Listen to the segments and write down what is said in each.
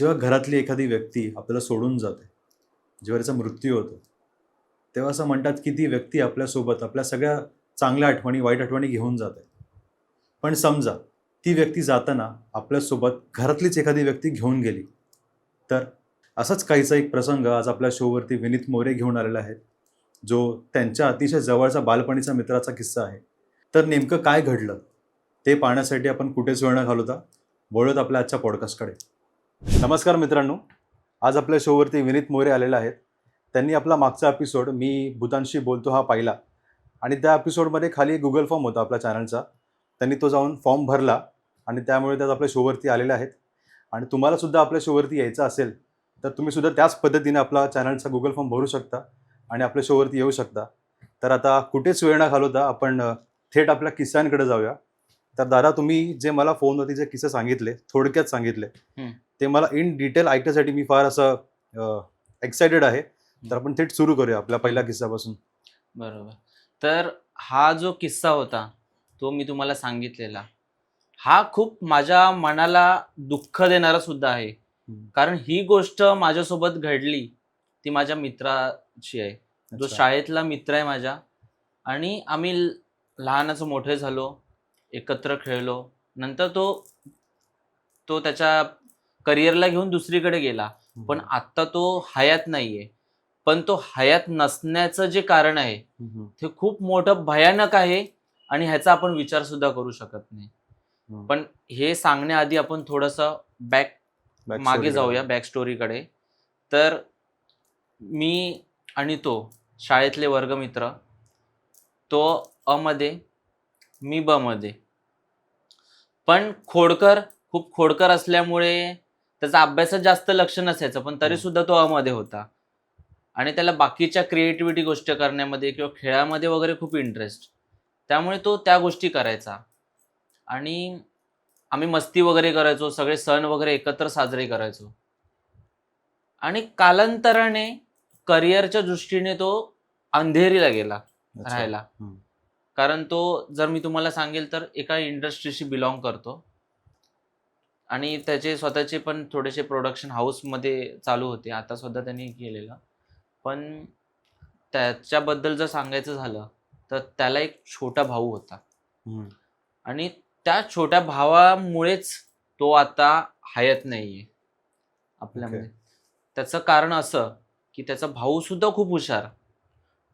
जेव्हा घरातली एखादी व्यक्ती आपल्याला सोडून जाते जेव्हा त्याचा मृत्यू होतो तेव्हा असं म्हणतात की ती व्यक्ती आपल्यासोबत आपल्या सगळ्या चांगल्या आठवणी वाईट आठवणी घेऊन जाते. पण समजा ती व्यक्ती जाताना आपल्यासोबत घरातलीच एखादी व्यक्ती घेऊन गेली तर असाच काहीचा एक प्रसंग आज आपल्या शोवरती विनीत मोरे घेऊन आलेला आहे जो त्यांच्या अतिशय जवळचा बालपणीचा मित्राचा किस्सा आहे. तर नेमकं काय घडलं? ते पाहण्यासाठी आपण कुठेच वेळ न घालवता वळत आपल्या आजच्या पॉडकास्टकडे नमस्कार मित्रांनो. आज आपल्या शोवरती विनीत मोरे आलेले आहेत. त्यांनी आपला मागचा एपिसोड मी भूतांशी बोलतो हा पाहिला. आणि त्या एपिसोडमध्ये खाली गुगल फॉर्म होता आपल्या चॅनलचा त्यांनी तो जाऊन फॉर्म भरला आणि त्यामुळे त्यात आपल्या शोवरती आलेले आहेत. आणि तुम्हाला सुद्धा आपल्या शोवरती यायचं असेल तर तुम्ही सुद्धा त्याच पद्धतीने आपला चॅनलचा गुगल फॉर्म भरू शकता आणि आपल्या शोवरती येऊ शकता. तर आता कुठेच वेळ ना घालवता आपण थेट आपल्या किस्स्यांकडे जाऊया. तर दादा तुम्ही जे मला फोनवरती जे किस्से सांगितले थोडक्यात सांगितले ते मला इन डिटेल ऐकण्यासाठी मी फार असं एक्सायटेड आहे. तर आपण थेट सुरू करूया आपल्या पहिल्या किस्सापासून. बरोबर. तर हा जो किस्सा होता तो मी तुम्हाला सांगितलेला. हा खूप माझ्या मनाला दुःख देणारा सुद्धा आहे. कारण ही गोष्ट माझ्यासोबत घडली ती माझ्या मित्राची आहे. जो. शाळेतला मित्र आहे माझ्या. आणि आम्ही लहानाचं मोठे झालो एकत्र खेळलो. नंतर तो तो त्याच्या करिअरला घेऊन दुसरीकडे गेला. पण आत्ता तो हयात नाहीये. पण तो हयात नसण्याचं जे कारण आहे ते खूप मोठं भयानक आहे आणि ह्याचा आपण विचार सुद्धा करू शकत नाही. पण हे सांगण्याआधी आपण थोडस बॅक मागे जाऊया. बॅक स्टोरीकडे तर मी आणि तो शाळेतले वर्गमित्र तो अ मध्ये मी ब मध्ये. पण खोडकर खूप खोडकर असल्यामुळे त्याचा अभ्यासात जास्त लक्ष नसायचं पण तरी. सुद्धा तो अ मध्ये होता आणि त्याला बाकीच्या क्रिएटिव्हिटी गोष्ट करण्यामध्ये किंवा खेळामध्ये वगैरे खूप इंटरेस्ट त्यामुळे तो त्या गोष्टी करायचा आणि आम्ही मस्ती वगैरे करायचो सगळे सण वगैरे एकत्र साजरे करायचो आणि कालांतराने करिअरच्या दृष्टीने तो अंधेरीला गेला. राहायला. कारण तो जर मी तुम्हाला सांगेल तर एका इंडस्ट्रीशी बिलॉंग करतो आणि त्याचे स्वतःचे पण थोडेसे प्रोडक्शन हाऊसमध्ये चालू होते. आता सुद्धा त्यांनी केलेलं. पण त्याच्याबद्दल जर सांगायचं झालं तर त्याला एक छोटा भाऊ होता. आणि त्या छोट्या भावामुळेच तो आता हयात नाहीये आपल्यामध्ये. त्याचं कारण असं की त्याचा भाऊ सुद्धा खूप हुशार.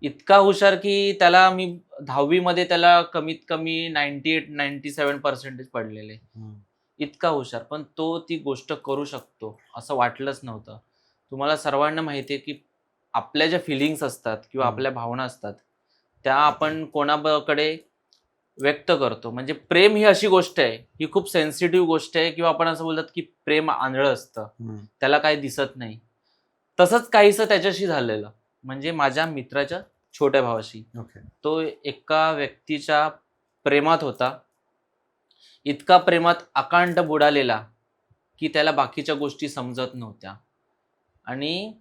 इतका हुशार की त्याला मी दहावीमध्ये त्याला कमीत कमी ninety eight ninety seven percentage पडलेले. इतका हुशार पण तो ती गोष्ट करू शकतो असं वाटलंच नव्हतं. तुम्हाला सर्वांना माहिती आहे की आपल्या ज्या फिलिंग्स असतात किंवा. आपल्या भावना असतात त्या आपण कोणाकडे व्यक्त करतो. म्हणजे प्रेम ही अशी गोष्ट आहे ही खूप सेन्सिटिव्ह गोष्ट आहे किंवा आपण असं बोलतात की प्रेम आंधळं असतं. त्याला काही दिसत नाही. तसंच काहीसं त्याच्याशी झालेलं. म्हणजे माझ्या मित्राच्या छोट्या भावाशी. ओके. तो एका व्यक्तीच्या प्रेमात होता. इतका प्रेमात अकांड बुडालेला की त्याला बाकीच्या गोष्टी समजत नव्हत्या. आणि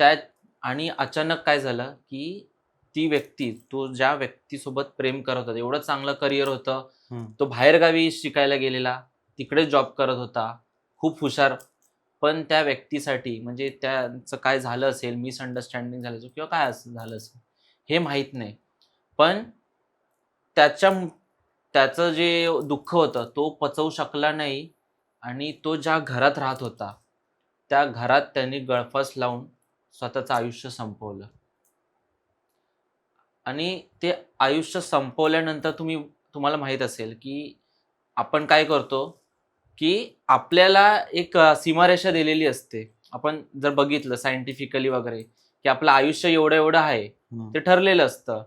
त्या आणि अचानक काय झालं की ती व्यक्ती तो ज्या व्यक्तीसोबत प्रेम करत होता एवढं चांगलं करिअर होतं. तो बाहेरगावी शिकायला गेलेला तिकडे जॉब करत होता खूप हुशार. पण त्या व्यक्तीसाठी म्हणजे त्यांचं काय झालं असेल मिसअंडरस्टँडिंग झालं असेल किंवा काय असं झालं असेल हे माहीत नाही. पण त्याच्या त्याचं जे दुःख होतं तो पचवू शकला नाही आणि तो ज्या घरात राहत होता त्या घरात त्यांनी गळफास लावून स्वतःचं आयुष्य संपवलं. आणि ते आयुष्य संपवल्यानंतर तुम्ही तुम्हाला माहीत असेल की आपण काय करतो की आपल्याला एक सीमारेषा दिलेली असते. आपण जर बघितलं सायंटिफिकली वगैरे की आपलं आयुष्य एवढं एवढं आहे. ते ठरलेलं असतं.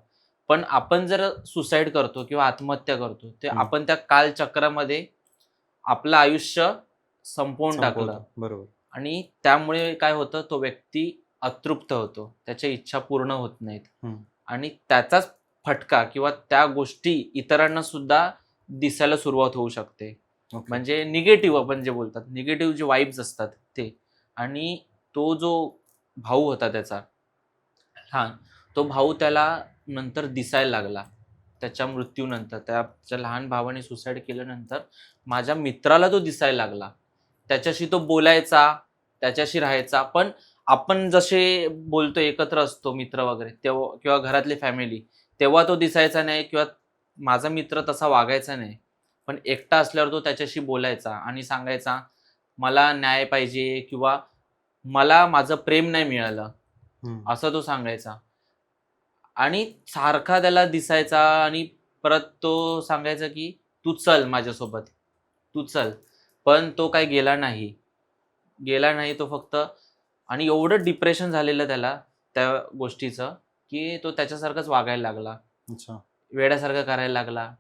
पण आपण जर सुसाईड करतो किंवा आत्महत्या करतो ते. आपण त्या कालचक्रामध्ये आपलं आयुष्य संपवून टाकलं. बरोबर आणि त्यामुळे काय होतं तो व्यक्ती अतृप्त होतो त्याच्या इच्छा पूर्ण होत नाहीत. आणि त्याचाच फटका किंवा त्या गोष्टी इतरांना सुद्धा दिसायला सुरुवात होऊ शकते. म्हणजे निगेटिव्ह आपण जे बोलतात निगेटिव्ह जे वाईब्स असतात ते आणि तो जो भाऊ होता त्याचा हा तो भाऊ त्याला नंतर दिसायला लागला. त्याच्या मृत्यूनंतर त्याच्या लहान भावाने सुसाईड केल्यानंतर माझ्या मित्राला तो दिसायला लागला. त्याच्याशी तो बोलायचा त्याच्याशी राहायचा. पण आपण जसे बोलतो एकत्र असतो मित्र वगैरे तेव्हा किंवा घरातली फॅमिली तेव्हा तो दिसायचा नाही किंवा माझा मित्र तसा वागायचा नाही. पण एकटा असल्यावर तो त्याच्याशी बोलायचा आणि सांगायचा मला न्याय पाहिजे किंवा मला माझं प्रेम नाही मिळालं. असं तो सांगायचा. आणि सारखा त्याला दिसायचा आणि परत तो सांगायचा की तू चल माझ्यासोबत. तू चल. पण तो काय गेला नाही. गेला नाही तो फक्त आणि एवढं डिप्रेशन झालेलं त्याला त्या गोष्टीचं की तो त्याच्यासारखंच वागायला लागला. अच्छा. वेड्यासारखं करायला लागला.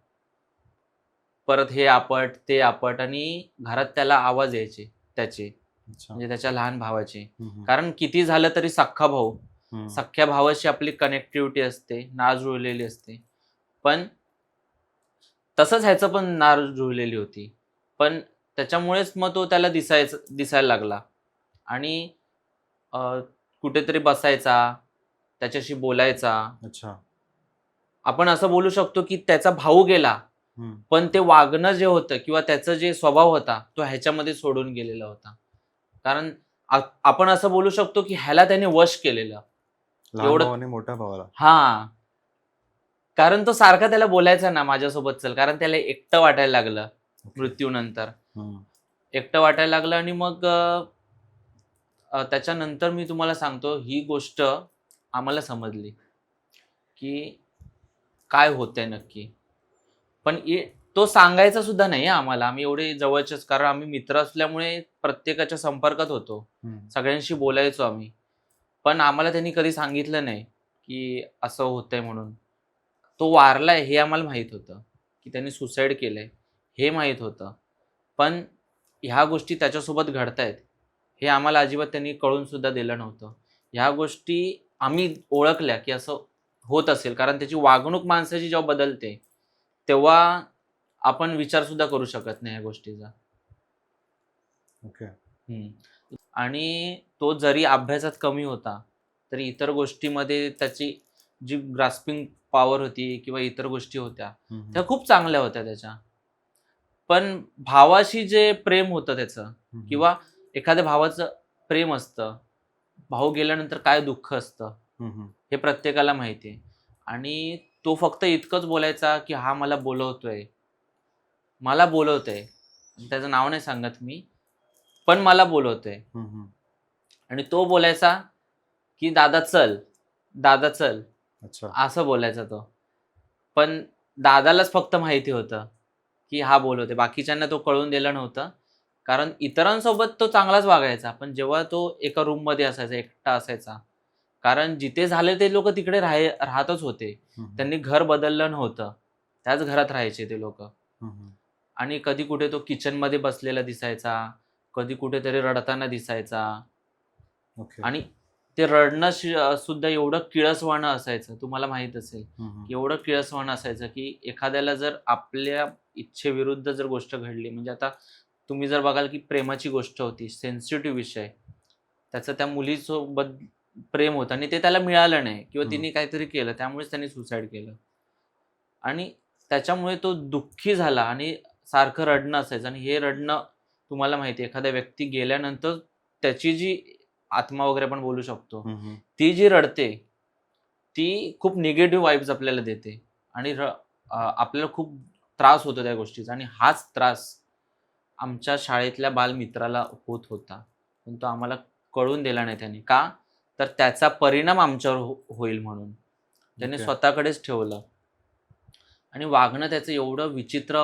परत हे आपट ते आपट आणि घरात त्याला आवाज यायचे त्याचे. म्हणजे त्याच्या लहान भावाचे. कारण किती झालं तरी सख्खा भाऊ. सख्ख्या भावाशी आपली कनेक्टिव्हिटी असते नाळ जुळलेली असते. पण तसंच ह्याचं पण नाळ जुळलेली होती. पण त्याच्यामुळेच मग तो त्याला दिसायचं दिसायला लागला. आणि कुठेतरी बसायचा त्याच्याशी बोलायचा. अच्छा. आपण असं बोलू शकतो की त्याचा भाऊ गेला. पण ते वागणं जे होतं किंवा त्याचा जे स्वभाव होता तो ह्याच्यामध्ये सोडून गेलेला होता. कारण आपण असं बोलू शकतो की ह्याला त्याने वश केलेलं. एवढं- भावाने मोठ्या भावाला. हा. कारण तो सारखा त्याला बोलायचा ना माझ्यासोबत चल कारण त्याला एकटं वाटायला लागलं मृत्यूनंतर. एकटं वाटायला लागलं आणि मग त्याच्यानंतर मी तुम्हाला सांगतो ही गोष्ट आम्हाला समजली की काय होतंय नक्की. पण तो सांगायचा सुद्धा नाही आम्हाला. आम्ही एवढे जवळचेच कारण आम्ही मित्र असल्यामुळे प्रत्येकाच्या संपर्कात होतो. सगळ्यांशी बोलायचो आम्ही. पण आम्हाला त्यांनी कधी सांगितलं नाही की असं होतंय म्हणून. तो वारलाय हे आम्हाला माहीत होतं की त्यांनी सुसाईड केलंय हे माहीत होतं. पण ह्या गोष्टी त्याच्यासोबत घडतायत हे आम्हाला अजिबात त्यांनी कळून सुद्धा दिलं नव्हतं. ह्या गोष्टी आम्ही ओळखल्या की असं होत असेल कारण त्याची वागणूक माणसाची जेव्हा बदलते तेव्हा आपण विचार सुद्धा करू शकत नाही या गोष्टीचा. ओके. हम्म. आणि तो जरी अभ्यासात कमी होता तरी इतर गोष्टीमध्ये त्याची जी ग्रास्पिंग पॉवर होती किंवा इतर गोष्टी होत्या. त्या खूप चांगल्या होत्या त्याच्या पण भावाशी जे प्रेम होतं त्याचं. किंवा एखाद्या भावाचं प्रेम असतं भाऊ गेल्यानंतर काय दुःख असतं. हे प्रत्येकाला माहिती आहे आणि तो फक्त इतकंच बोलायचा की हा मला बोलवतोय मला बोलवतोय त्याचं नाव नाही सांगत मी पण मला बोलवतोय. आणि तो बोलायचा की दादा चल. दादा चल. अच्छा. असं बोलायचा तो. पण दादालाच फक्त माहिती होतं की हा बोलवते बाकीच्यांना तो कळून दिलं नव्हतं. कारण इतरांसोबत तो चांगलाच वागायचा. पण जेव्हा तो एका रूममध्ये असायचा एकटा असायचा कारण जिथे झाले ते लोक तिकडे राहाय राहतच होते. त्यांनी घर बदललं नव्हतं. त्याच घरात राहायचे ते लोक. आणि कधी कुठे तो किचनमध्ये बसलेला दिसायचा. कधी कुठेतरी रडताना दिसायचा ओके आणि ते रडणं शि- सुद्धा एवढं किळसवाणं असायचं तुम्हाला माहीत असेल हम्म. एवढं किळसवाणं असायचं की एखाद्याला जर आपल्या इच्छेविरुद्ध जर गोष्ट घडली म्हणजे आता तुम्ही जर बघाल की प्रेमाची गोष्ट होती सेन्सिटिव्ह विषय त्याचं त्या मुलीसोबत प्रेम होतं आणि ते त्याला मिळालं नाही किंवा हम्म. तिने काहीतरी केलं त्यामुळेच त्यांनी सुसाईड केलं आणि त्याच्यामुळे तो दुःखी झाला आणि सारखं रडणं असायचं आणि हे रडणं तुम्हाला माहिती आहे, एखाद्या व्यक्ती गेल्यानंतर त्याची जी आत्मा वगैरे आपण बोलू शकतो. ती जी रडते ती खूप निगेटिव्ह वाईब्स आपल्याला देते आणि आपल्याला खूप त्रास होतो त्या गोष्टीचा आणि हाच त्रास आमच्या शाळेतल्या बालमित्राला होत होता. पण तो आम्हाला कळून दिला नाही त्याने. का? तर त्याचा परिणाम आमच्यावर हो- होईल म्हणून. त्याने Okay. स्वतःकडेच ठेवलं. आणि वागणं त्याचं एवढं विचित्र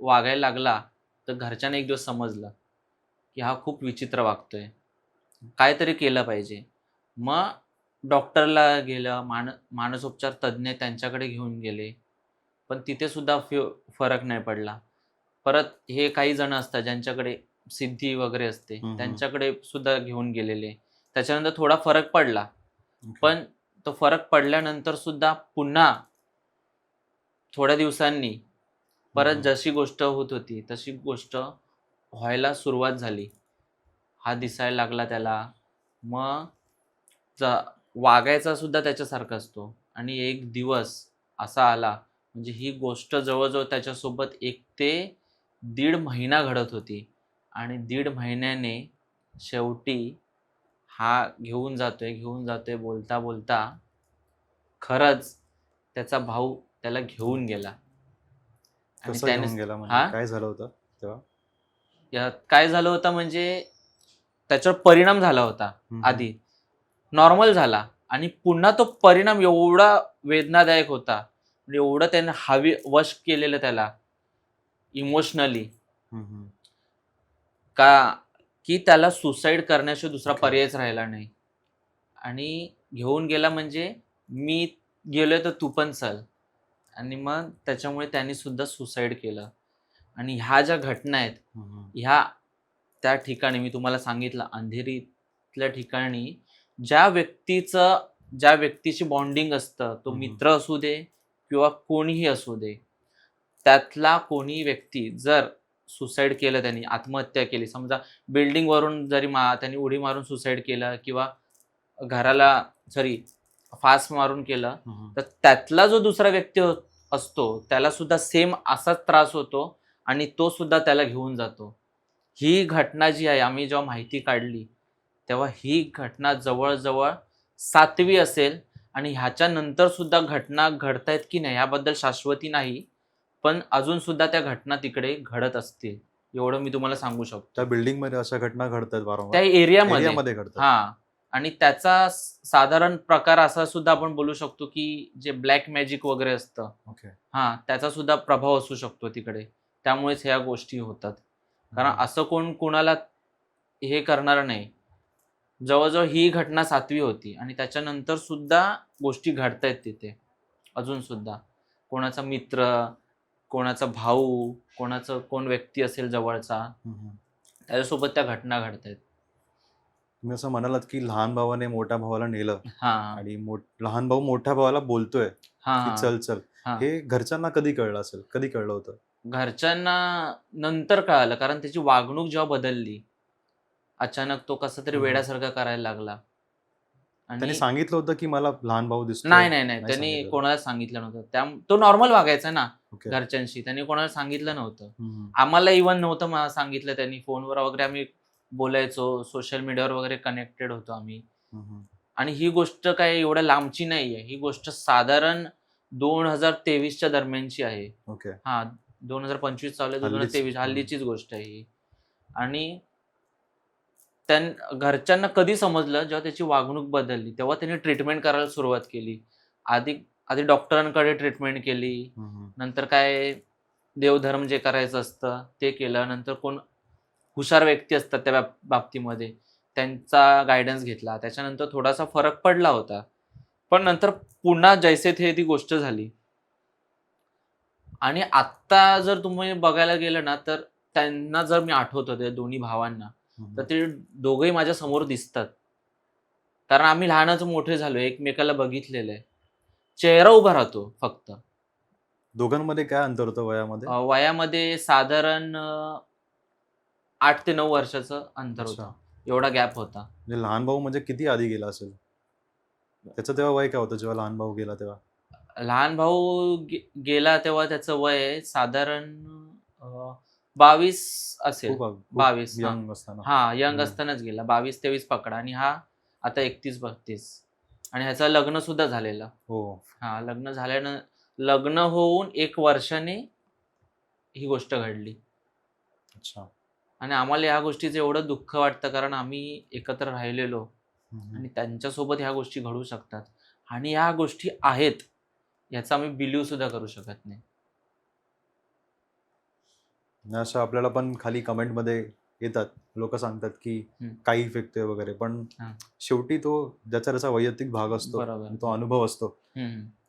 वागायला लागला तर घरच्यांना एक दिवस समजलं की हा खूप विचित्र वागतोय. काहीतरी केलं पाहिजे. मग डॉक्टरला गेलं मान मानसोपचार तज्ज्ञ त्यांच्याकडे घेऊन गेले. पण तिथे सुद्धा फ्य फरक नाही पडला. परत हे काही जण असतात ज्यांच्याकडे सिद्धी वगैरे असते. त्यांच्याकडे सुद्धा घेऊन गेलेले. त्याच्यानंतर थोडा फरक पडला. पण तो फरक पडल्यानंतर सुद्धा पुन्हा थोड्या दिवसांनी परत. जशी गोष्ट होत होती तशी गोष्ट व्हायला सुरुवात झाली. हा दिसायला लागला त्याला. मग ज- वागायचा सुद्धा त्याच्यासारखा असतो. आणि एक दिवस असा आला म्हणजे ही गोष्ट जवळजवळ त्याच्यासोबत एक ते दीड महिना घडत होती. आणि दीड महिन्याने शेवटी हा घेऊन जातोय घेऊन जातोय बोलता बोलता खरंच त्याचा भाऊ त्याला घेऊन गेला. कसं त्याने घेऊन गेला हा? म्हणजे काय झालं होतं तेव्हा? काय झालं होतं म्हणजे त्याच्यावर परिणाम झाला होता हम्म. आधी. नॉर्मल झाला. आणि पुन्हा तो परिणाम एवढा वेदनादायक होता. म्हणजे एवढं त्याने हवी वश केलेलं त्याला. इमोशनली हम्म, हम्म. का की त्याला सुसाईड करण्याशिवाय दुसरा. पर्यायच राहिला नाही. आणि घेऊन गेला म्हणजे मी गेलोय तर तू पण चल. आणि मग त्याच्यामुळे त्यांनी सुद्धा सुसाईड केलं आणि ह्या ज्या घटना आहेत. ह्या त्या ठिकाणी मी तुम्हाला सांगितलं अंधेरीतल्या ठिकाणी ज्या व्यक्तीचं ज्या व्यक्तीची बॉन्डिंग असतं तो. मित्र असू दे किंवा कोणीही असू दे त्यातला कोणी व्यक्ती जर सुसाईड केलं त्यांनी आत्महत्या केली समजा बिल्डिंग वरून जरी मा त्यांनी उडी मारून सुसाईड केलं किंवा घराला सॉरी फास मारून केलं. तर त्यातला जो दुसरा व्यक्ती असतो त्याला सुद्धा सेम असाच त्रास होतो आणि तो सुद्धा त्याला घेऊन जातो. ही घटना जी आहे आम्ही जेव्हा माहिती काढली तेव्हा ही घटना जवळजवळ सातवी असेल आणि ह्याच्या नंतर सुद्धा घटना घडतायत की नाही याबद्दल शाश्वती नाही पण अजून सुद्धा त्या घटना तिकडे घडत असतील एवढं मी तुम्हाला सांगू शकतो. त्या बिल्डिंगमध्ये अशा घटना घडतात त्या एरियामध्ये एरियामध्ये घडतात. हा. आणि त्याचा साधारण प्रकार असा सुद्धा आपण बोलू शकतो की जे ब्लॅक मॅजिक वगैरे असतं. ओके. हा त्याचा सुद्धा प्रभाव असू शकतो तिकडे. त्यामुळेच ह्या गोष्टी होतात. कारण असं कोण कोणाला हे करणार नाही. जवळजवळ ही घटना सातवी होती आणि त्याच्यानंतर सुद्धा गोष्टी घडतायत तिथे. अजून सुद्धा. कोणाचा मित्र कोणाचा भाऊ कोणाचं कोण व्यक्ती असेल जवळचा. त्याच्यासोबत त्या घटना घडतायत. तुम्ही असं म्हणालात की लहान भावाने मोठ्या भावाला नेलं आणि लहान भाऊ मोठ्या भावाला बोलतोय हा. की चल चल. हा. घरच्यांना कधी कळलं असेल? कधी कळलं होतं? घरच्यांना नंतर कळालं कारण त्याची वागणूक जेव्हा बदलली अचानक तो कसा तरी. वेड्यासारखा करायला लागला. त्यांनी सांगितलं होतं की मला लहान भाऊ दिसतो नाही नाही नाही. त्यांनी. कोणाला सांगितलं नव्हतं. त्या तो नॉर्मल वागायचा ना घरच्यांशी. त्यांनी कोणाला सांगितलं नव्हतं. आम्हाला इव्हन नव्हतं मला सांगितलं त्यांनी फोनवर वगैरे आम्ही बोलायचो सोशल मीडियावर वगैरे कनेक्टेड होतो आम्ही. आणि ही गोष्ट काय एवढ्या लांबची नाही आहे ही गोष्ट साधारण दोन हजार तेवीसच्या दरम्यानची आहे. ओके. हा दोन हजार पंचवीस चालू दोन हजार. तेवीस हल्लीचीच गोष्ट आहे ही. आणि त्यां घरच्यांना कधी समजलं जेव्हा त्याची वागणूक बदलली तेव्हा त्यांनी ट्रीटमेंट करायला सुरुवात केली. आधी आधी डॉक्टरांकडे ट्रीटमेंट केली. नंतर काय देवधर्म जे करायचं असतं ते केलं. नंतर कोण हुशार व्यक्ती असतात त्या बाब- बाबतीमध्ये. त्यांचा गायडन्स घेतला. त्याच्यानंतर थोडासा फरक पडला होता. पण नंतर पुन्हा जैसे थे ती गोष्ट झाली. आणि आत्ता जर तुम्ही बघायला गेलं ना तर त्यांना जर मी आठवतो त्या दोन्ही भावांना. तर ते दोघंही माझ्यासमोर दिसतात. कारण आम्ही लहानच मोठे झालो एकमेकाला बघितलेलं आहे. चेहरा उभा राहतो फक्त. दोघांमध्ये काय अंतर होतं वयामध्ये? वयामध्ये साधारण आठ ते नऊ वर्षाचं अंतर. होतं. एवढा गॅप होता. म्हणजे लहान भाऊ म्हणजे किती आधी गेला असेल? त्याचं तेव्हा वय काय होतं जेव्हा लहान भाऊ गेला तेव्हा? लहान भाऊ गे- गेला तेव्हा त्याचं वय साधारण अ, बावीस असेल. खूप बावीस, हा. यंग असताना. हा यंग हम्म. असतानाच गेला. बावीस तेवीस पकडा. आणि हा आता एकतीस बत्तीस. आणि ह्याचं लग्न सुद्धा झालेलं. हो. हा लग्न झाल्यानं लग्न होऊन एक वर्षाने ही गोष्ट घडली. अच्छा. आणि आम्हाला या गोष्टीचं एवढं दुःख वाटतं कारण आम्ही एकत्र राहिलेलो. आणि त्यांच्यासोबत ह्या गोष्टी घडू शकतात. आणि ह्या गोष्टी आहेत याचा आम्ही बिलीव्ह सुद्धा करू शकत नाही असं आपल्याला पण खाली कमेंटमध्ये येतात लोक सांगतात की. काही फेकतोय वगैरे पण. शेवटी तो ज्याचा त्याचा वैयक्तिक भाग असतो तो अनुभव असतो.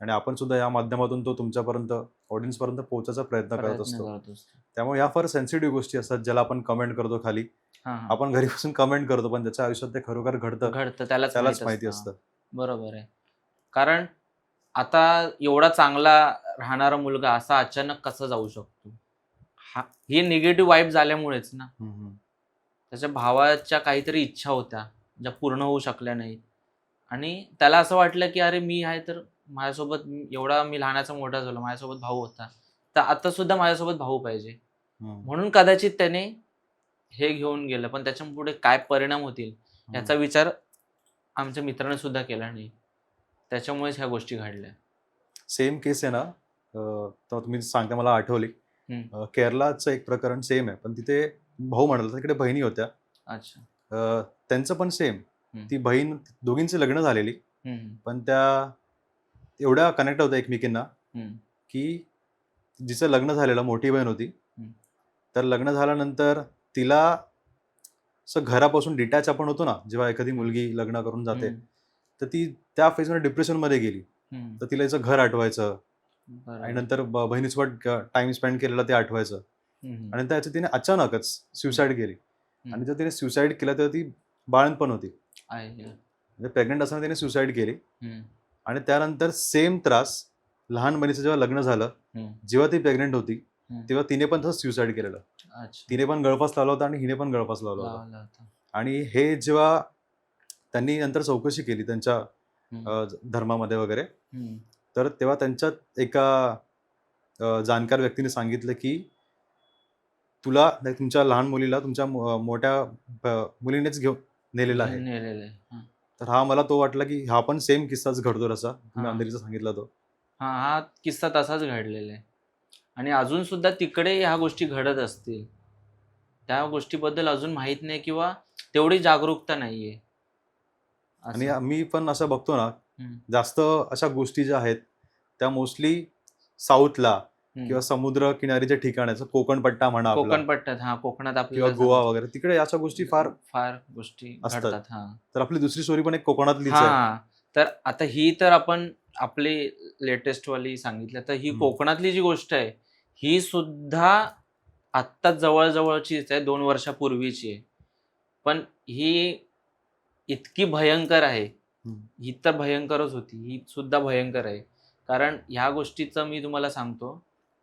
आणि आपण सुद्धा या माध्यमातून तो तुमच्यापर्यंत ऑडियन्स पर्यंत पोहोचायचा प्रयत्न करत असतो. त्यामुळे या फार सेन्सिटिव्ह गोष्टी असतात ज्याला आपण कमेंट करतो खाली. आपण घरी बसून कमेंट करतो पण त्याच्या आयुष्यात ते खरोखर घडतं घडतं त्यालाच त्यालाच माहीत. असतं बरोबर आहे कारण आता एवढा चांगला राहणारा मुलगा असा अचानक कसा जाऊ शकतो हा ही निगेटिव्ह वाईब झाल्यामुळेच ना. त्याच्या भावाच्या काहीतरी इच्छा होत्या ज्या पूर्ण होऊ शकल्या नाहीत. आणि त्याला असं वाटलं की अरे मी आहे तर माझ्यासोबत एवढा मी लहानाचा मोठा झालो माझ्यासोबत भाऊ होता. तर आता सुद्धा माझ्यासोबत भाऊ पाहिजे. म्हणून कदाचित त्याने हे घेऊन गेलं पण त्याच्या पुढे काय परिणाम होतील याचा विचार आमच्या मित्राने सुद्धा केला नाही. त्याच्यामुळेच ह्या गोष्टी घडल्या. सेम केस आहे ना तुम्ही सांगता मला आठवली. अं, केरलाचं एक प्रकरण सेम आहे. पण तिथे भाऊ म्हणाला तिकडे बहिणी होत्या. अच्छा. त्यांचं पण सेम. ती बहीण दोघींची लग्न झालेली. पण त्या एवढ्या कनेक्ट होत्या एकमेकींना की जिचं लग्न झालेलं मोठी बहीण होती. तर लग्न झाल्यानंतर तिला असं घरापासून डिटॅच आपण होतो ना जेव्हा एखादी मुलगी लग्न करून जाते. तर ती त्या फेजमध्ये डिप्रेशनमध्ये गेली. तर तिला याचं घर आठवायचं. आणि नंतर बहिणीसोबत टाइम स्पेंड केलेला ते आठवायचं. आणि त्याचं तिने अचानकच सुसाईड केली. आणि जर तिने सुसाईड केलं तेव्हा ती बाळणपण होती. म्हणजे प्रेग्नेंट असताना तिने सुसाईड केली. आणि त्यानंतर सेम त्रास लहान बहिणीचं जेव्हा लग्न झालं जेव्हा ती प्रेग्नेंट होती. तेव्हा तिने पण तसं सुसाईड केलेलं. तिने पण गळफास लावला होता आणि हिने पण गळफास लावला होता. आणि हे जेव्हा त्यांनी नंतर चौकशी केली त्यांच्या धर्मामध्ये वगैरे तर तेव्हा त्यांच्यात एका जाणकार व्यक्तीने सांगितलं की तुला तुमच्या लहान मुलीला तुमच्या मो- मोठ्या मुलीनेच घेऊन नेलेला आहे. तर हा मला तो वाटला की हा पण सेम किस्साच घडतो तुम्ही हा. अंधेरीचा सांगितला तो. हा हा किस्सा तसाच घडलेला आहे. आणि अजून सुद्धा तिकडे ह्या गोष्टी घडत असतील. त्या गोष्टीबद्दल अजून माहीत नाही किंवा तेवढी जागरूकता नाहीये. आणि आम्ही पण असं बघतो ना जास्त अशा गोष्टी ज्या आहेत त्या मोस्टली साऊथला. किंवा समुद्र किनारीचे ठिकाण आहे कोकण पट्टा म्हणा कोकण पट्ट्यात हा कोकणात किंवा आपल्याला गोवा वगैरे. तिकडे अशा गोष्टी फार फार गोष्टी असतात. हा. तर आपली दुसरी स्टोरी पण एक हा. तर आता ही तर आपण आपली लेटेस्ट वाली सांगितलं. तर ही. कोकणातली जी गोष्ट आहे ही सुद्धा आत्ता जवळजवळचीच आहे दोन वर्षापूर्वीची आहे. पण ही इतकी भयंकर आहे. ही तर भयंकरच होती. ही सुद्धा भयंकर आहे. कारण ह्या गोष्टीचं मी तुम्हाला सांगतो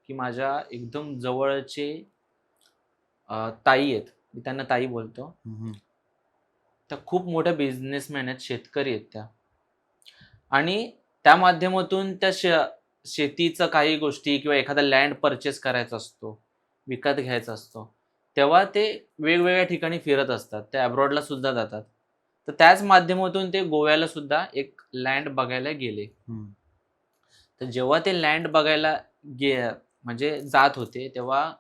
की माझ्या एकदम जवळचे ताई आहेत. मी त्यांना ताई बोलतो. त्या खूप मोठ्या बिझनेसमॅन आहेत शेतकरी आहेत त्या. आणि त्या माध्यमातून त्या शे शेतीचं काही गोष्टी किंवा एखादा लँड परचेस करायचा असतो विकत घ्यायचा असतो तेव्हा ते वेगवेगळ्या ठिकाणी फिरत असतात. ते अब्रॉडला सुद्धा जातात. तर त्याच माध्यमातून ते गोव्याला सुद्धा एक लँड बघायला गेले. तर जेव्हा ते लँड बघायला गे म्हणजे जात होते तेव्हा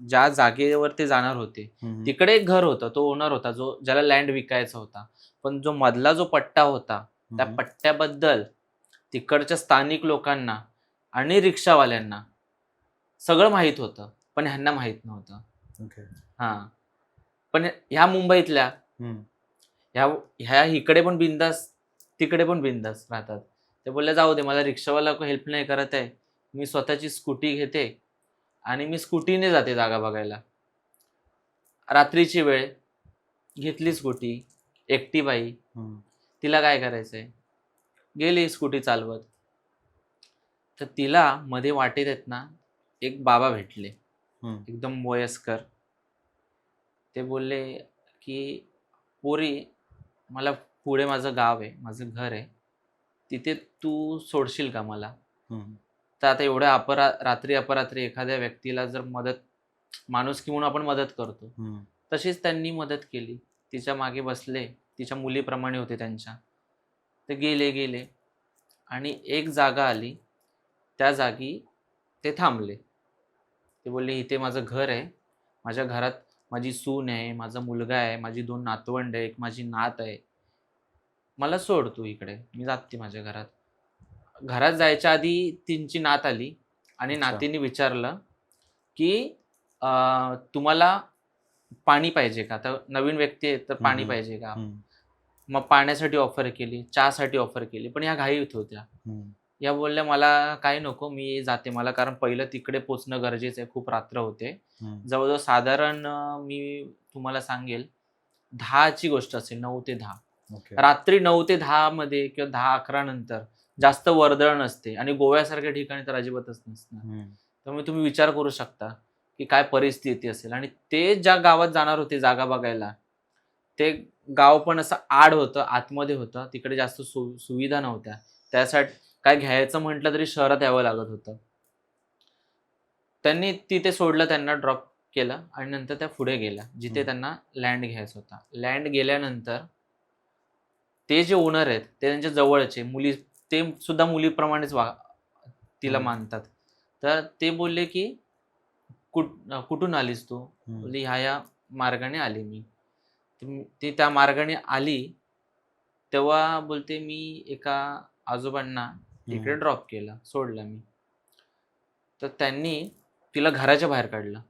ज्या जागेवर ते जाणार होते. तिकडे एक घर होतं तो ओनर होता जो ज्याला लँड विकायचा होता पण जो मधला जो पट्टा होता त्या. पट्ट्याबद्दल तिकडच्या स्थानिक लोकांना आणि रिक्षावाल्यांना सगळं माहीत होतं पण ह्यांना माहीत नव्हतं Okay. हा पण ह्या मुंबईतल्या. ह्या ह्या इकडे पण बिंदास तिकडे पण बिंदास राहतात ते बोलले जाऊ दे मला रिक्षावाला हेल्प नाही करत आहे. मी स्वतःची स्कूटी घेते आणि मी स्कूटीने जाते जागा बघायला. रात्रीची वेळ घेतली स्कूटी एकटी बाई. तिला काय करायचंय? गेली स्कूटी चालवत. तर तिला मध्ये वाटेत आहेत ना एक बाबा भेटले. एकदम वयस्कर. ते बोलले की पोरी मला पुढे माझं गाव आहे माझं घर आहे. तिथे तू सोडशील का मला. तर आता एवढ्या अपरा रात्री अपरात्री एखाद्या व्यक्तीला जर मदत माणूस म्हणून आपण मदत करतो. तशीच त्यांनी मदत केली. तिच्यामागे बसले तिच्या मुलीप्रमाणे होते त्यांच्या. ते गेले गेले. आणि एक जागा आली. त्या जागी ते थांबले. ते बोलले इथे माझं घर आहे. माझ्या घरात माझी सून आहे माझा मुलगा आहे माझी दोन नातवंड आहे एक माझी नात आहे. मला सोड तू इकडे मी जाते माझ्या घरात घरात जायच्या आधी तिची नात आली आणि अच्छा. नातीने विचारलं की अं, तुम्हाला पाणी पाहिजे का तर नवीन व्यक्ती आहे तर पाणी हम्म. पाहिजे का हम्म. मग पाण्यासाठी ऑफर केली चहासाठी ऑफर केली पण ह्या घाईत होत्या हम्म. या बोलल्या मला काय नको मी जाते मला कारण पहिलं तिकडे पोचणं गरजेचं आहे खूप रात्र होते हम्म. जवळजवळ साधारण अं, मी तुम्हाला सांगेल दहाची गोष्ट असेल नऊ ते दहा. रात्री नऊ ते दहा मध्ये किंवा दहा अकरा नंतर जास्त वर्दळ नसते आणि गोव्यासारख्या ठिकाणी तर अजिबातच हम्म. त्यामुळे तुम्ही विचार करू शकता की काय परिस्थिती असेल. आणि ते ज्या गावात जाणार होते जागा बघायला ते गाव पण असं आड होतं आतमध्ये होतं. तिकडे जास्त सु सुविधा नव्हत्या. त्यासाठी काय घ्यायचं म्हटलं तरी शहरात यावं लागत होतं. त्यांनी तिथे सोडलं त्यांना ड्रॉप केलं आणि नंतर त्या पुढे गेल्या जिथे. त्यांना लँड घ्यायचा होता. लँड गेल्यानंतर ते जे ओनर आहेत ते त्यांच्या जवळचे मुली ते सुद्धा मुलीप्रमाणेच वा तिला. मानतात तर ते बोलले की कुठ कुठून आलीस तू. बोलली ह्या या मार्गाने आली मी ती त्या मार्गाने आली तेव्हा बोलते मी एका आजोबांना इकडे. ड्रॉप केलं सोडलं मी तर त्यांनी तिला घराच्या बाहेर काढलं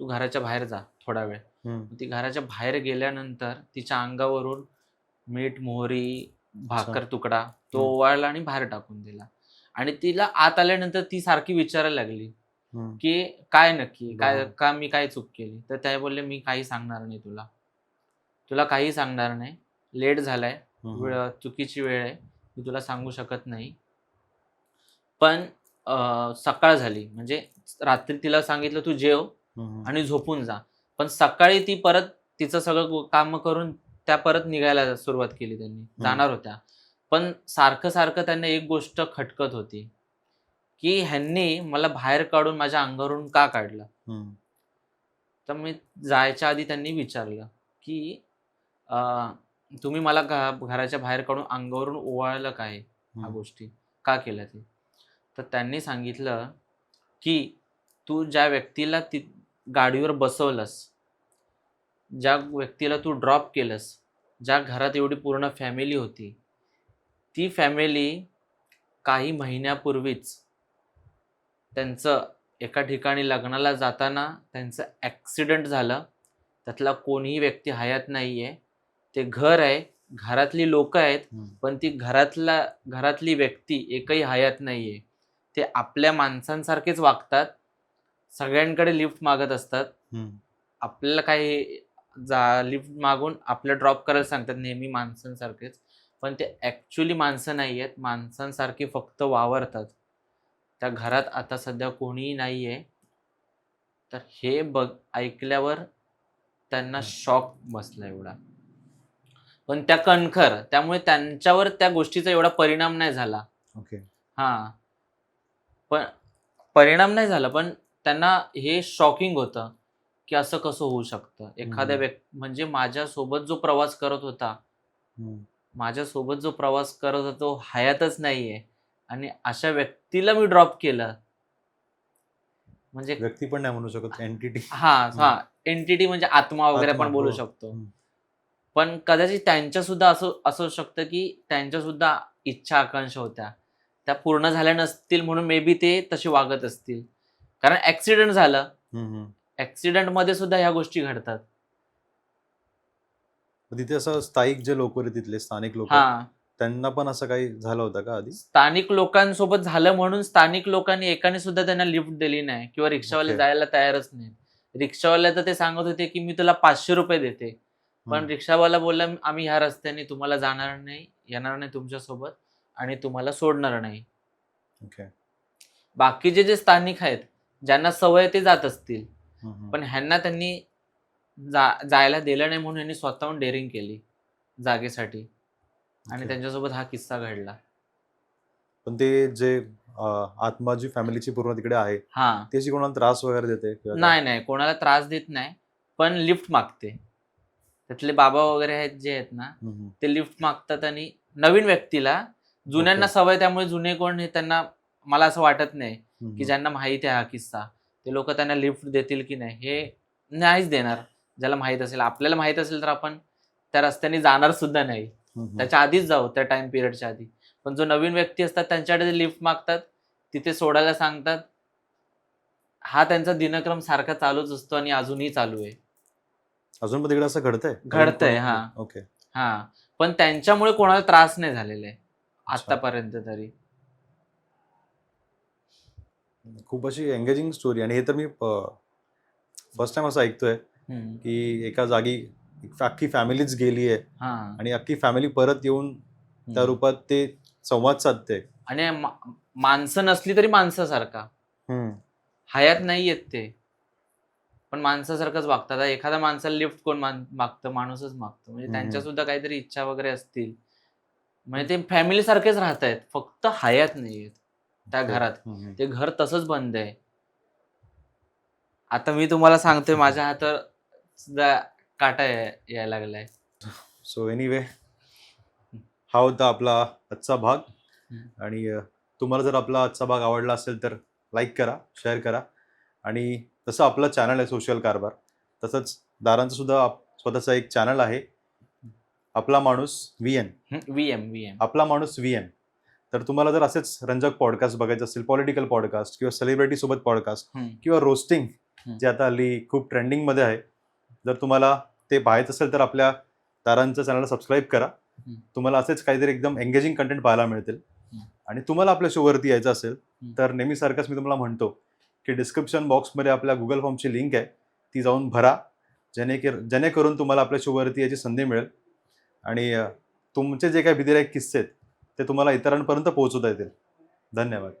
तू घराच्या बाहेर जा थोडा वेळ. ती घराच्या बाहेर गेल्यानंतर तिच्या अंगावरून मीठ मोहरी भाकर तुकडा तो. ओवाळला आणि बाहेर टाकून दिला. आणि तिला आत आल्यानंतर ती सारखी विचारायला लागली. की काय नक्की काय. का मी काय चूक केली? तर त्या बोलले मी काही सांगणार नाही तुला. तुला काही सांगणार नाही. लेट झालाय. चुकीची वेळ आहे. मी तुला सांगू शकत नाही. पण सकाळ झाली. म्हणजे रात्री तिला सांगितलं तू जेव. आणि झोपून जा. पण सकाळी ती परत तिचं सगळं काम करून त्या परत निघायला सुरुवात केली त्यांनी. जाणार होत्या. पण सारखं सारखं त्यांना एक गोष्ट खटकत होती. की ह्यांनी मला बाहेर काढून माझ्या अंगावरून का काढलं. तर मी जायच्या आधी त्यांनी विचारलं की अं, तुम्ही मला घराच्या बाहेर काढून अंगावरून ओवाळलं काय ह्या. गोष्टी. का केल्या ते? तर त्यांनी सांगितलं की तू ज्या व्यक्तीला ती गाडीवर बसवलंस ज्या व्यक्तीला तू ड्रॉप केलंस ज्या घरात एवढी पूर्ण फॅमिली होती ती फॅमिली काही महिन्यापूर्वीच त्यांचं एका ठिकाणी लग्नाला जाताना त्यांचं ॲक्सिडेंट झालं त्यातला कोणीही व्यक्ती हयात नाही आहे ते घर आहे घरातली लोक आहेत. पण ती घरातला घरातली व्यक्ती एकही हयात नाही आहे ते आपल्या माणसांसारखेच वागतात सगळ्यांकडे लिफ्ट मागत असतात. आपल्याला काही जा लिफ्ट मागून आपल्याला ड्रॉप करायला सांगतात नेहमी माणसांसारखेच. पण ते ॲक्च्युली माणसं नाही आहेत माणसांसारखे फक्त वावरतात. त्या घरात आता सध्या कोणीही नाही आहे तर हे बघ ऐकल्यावर त्यांना शॉक बसला एवढा. पण त्या कणखर त्यामुळे त्यांच्यावर त्या गोष्टीचा एवढा परिणाम नाही झाला. ओके. हा. पण परिणाम नाही झाला पण त्यांना हे शॉकिंग होतं. की असं कसं होऊ शकतं? एखाद्या. व्यक्ती म्हणजे माझ्यासोबत जो प्रवास करत होता. माझ्यासोबत जो प्रवास करत होता तो हयातच नाहीये. आणि अशा व्यक्तीला मी ड्रॉप केलं. म्हणजे व्यक्ती पण नाही म्हणू शकत एंटिटी हा हा. एंटिटी म्हणजे आत्मा वगैरे आपण बोलू हो. शकतो. पण कदाचित त्यांच्या सुद्धा असं असू शकतं की त्यांच्या सुद्धा इच्छा आकांक्षा होत्या. त्या पूर्ण झाल्या नसतील म्हणून मे बी ते तसे वागत असतील. कारण ऍक्सिडेंट झालं. ऍक्सिडेंटमध्ये सुद्धा ह्या गोष्टी घडतात. तिथे असं स्थायिक जे लोक होते तिथले स्थानिक लोक हा. त्यांना पण असं काही झालं होतं का आधी? स्थानिक लोकांसोबत झालं म्हणून स्थानिक लोकांनी एकाने सुद्धा त्यांना लिफ्ट दिली नाही किंवा रिक्षावाले Okay. जायला तयारच नाही रिक्षावाले तर ते सांगत होते की मी तुला पाचशे रुपये देते. पण हम्म. रिक्षावाला बोलला आम्ही ह्या रस्त्याने तुम्हाला जाणार नाही येणार नाही तुमच्यासोबत आणि तुम्हाला सोडणार नाही. बाकीचे जे स्थानिक आहेत ज्यांना सवय ते जात असतील. पण ह्यांना त्यांनी जा जायला दिलं नाही म्हणून यांनी स्वतःहून डेअरिंग केली जागेसाठी आणि. त्यांच्यासोबत हा किस्सा घडला पण ते जे आत्मा जी फॅमिलीची पूर्ण तिकडे आहे हा ती अशी कोणाला त्रास वगैरे देते? नाही नाही कोणाला त्रास देत नाही पण लिफ्ट मागते त्यातले बाबा वगैरे आहेत जे आहेत ना. ते लिफ्ट मागतात आणि नवीन व्यक्तीला जुन्यांना. सवय त्यामुळे जुने कोण हे त्यांना मला असं वाटत नाही. की ज्यांना माहिती आहे हा किस्सा ते लोक त्यांना लिफ्ट देतील की नाही हे नाहीच देणार. ज्याला माहीत असेल आपल्याला माहीत असेल तर आपण त्या रस्त्याने जाणार सुद्धा नाही. त्याच्या आधीच जाऊ त्या टाइम पिरियडच्या आधी. पण जो नवीन व्यक्ती असतात त्यांच्याकडे लिफ्ट मागतात तिथे सोडायला सांगतात हा त्यांचा दिनक्रम सारखा चालूच असतो आणि अजूनही चालू आहे. अजून पण तिकडे असं घडतंय? घडतंय, हा. ओके. हा. पण त्यांच्यामुळे कोणाला त्रास नाही झालेला आहे. आतापर्यंत तरी. खूप अशी एंगेजिंग स्टोरी आणि हे तर मी फर्स्ट टाइम असं ऐकतोय. की एका जागी अख्खी फॅमिलीच गेली आहे. हा. आणि अख्खी फॅमिली परत येऊन त्या. रूपात ते संवाद साधते. आणि माणसं नसली तरी माणसासारखा. हयात नाही येत ते. पण माणसासारखंच वागतात. आता एखाद्या माणसाला लिफ्ट कोण मागतं? माणूसच मागतं. म्हणजे. त्यांच्या सुद्धा काहीतरी इच्छा वगैरे असतील. म्हणजे ते फॅमिली सारखेच राहत आहेत फक्त हयात नाही आहेत त्या घरात. हम्म. ते घर तसंच बंद आहे. आता मी तुम्हाला सांगतोय माझ्या हातावर सुद्धा काटा या- यायला लागलाय. सो एनिवे हा होता आपला आजचा भाग. हम्म. आणि अ, तुम्हाला जर आपला आजचा भाग आवडला असेल तर लाईक करा शेअर करा. आणि तसं आपलं चॅनल आहे सोशल कारभार. तसंच दारांचं सुद्धा आप- स्वतःचा एक चॅनल आहे. आपला माणूस V N V M V M आपला माणूस व्ही एन तर तुम्हाला जर असेच रंजक पॉडकास्ट बघायचे असतील पॉलिटिकल पॉडकास्ट किंवा सेलिब्रिटी सोबत पॉडकास्ट किंवा रोस्टिंग. जे आता हल्ली खूप ट्रेंडिंगमध्ये आहे जर तुम्हाला ते पाहायचं असेल तर आपल्या तारांचं चॅनलला सबस्क्राईब करा. तुम्हाला असेच काहीतरी एकदम एंगेजिंग कंटेंट पाहायला मिळतील. आणि तुम्हाला आपल्या शोवरती यायचं असेल. तर नेहमीसारखंच मी तुम्हाला म्हणतो की डिस्क्रिप्शन बॉक्समध्ये आपल्या गुगल फॉर्मची लिंक आहे ती जाऊन भरा जेणे जेणेकरून तुम्हाला आपल्या शोवरती याची संधी मिळेल आणि तुमचे जे काही विधिरायक किस्से आहेत ते तुम्हाला इतरांपर्यंत पोहोचवता येतील. धन्यवाद.